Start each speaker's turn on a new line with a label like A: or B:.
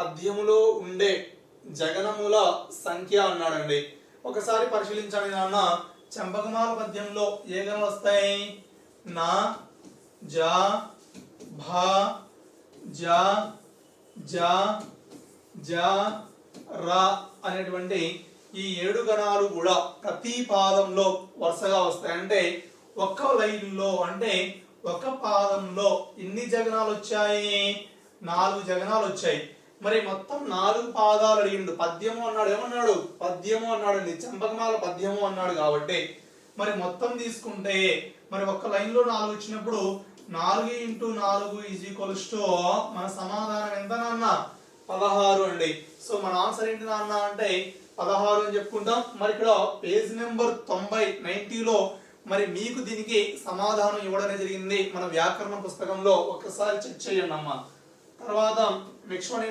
A: పద్యములో ఉండే జగనముల సంఖ్య అన్నాడండి. ఒకసారి పరిశీలించండి నాన్న. చంపకమాల పద్యంలో ఏ గణాలు వస్తాయి? నా జ భా జ జ జ రా అనేటువంటి ఈ ఏడు గణాలు కూడా ప్రతి పాదంలో వరుసగా వస్తాయి. అంటే ఒక్క లైన్లో అంటే ఒక పాదంలో ఎన్ని జగనాలు వచ్చాయి? నాలుగు జగనాలు వచ్చాయి. మరి మొత్తం నాలుగు పాదాలు అడిగిండు. పద్యము అన్నాడు. ఏమన్నాడు? పద్యము అన్నాడు అండి చంపకమాల పద్యము అన్నాడు కాబట్టి మరి మొత్తం తీసుకుంటే మరి ఒక్క లైన్లో నాలుగు వచ్చినప్పుడు నాలుగు ఇంటూ నాలుగు ఈజ్ ఈక్వల్స్ టు మన సమాధానం ఎంత నాన్న? పదహారు అండి. సో మన ఆన్సర్ ఏంటి నాన్న అంటే పదహారు అని చెప్పుకుంటాం. మరి ఇక్కడ పేజ్ నెంబర్ తొంభై నైన్టీలో మరి మీకు దీనికి సమాధానం ఇవ్వడం జరిగింది. మన వ్యాకరణ పుస్తకంలో ఒకసారి చెక్ చేయండి అమ్మ. తర్వాత నెక్స్ట్ వన్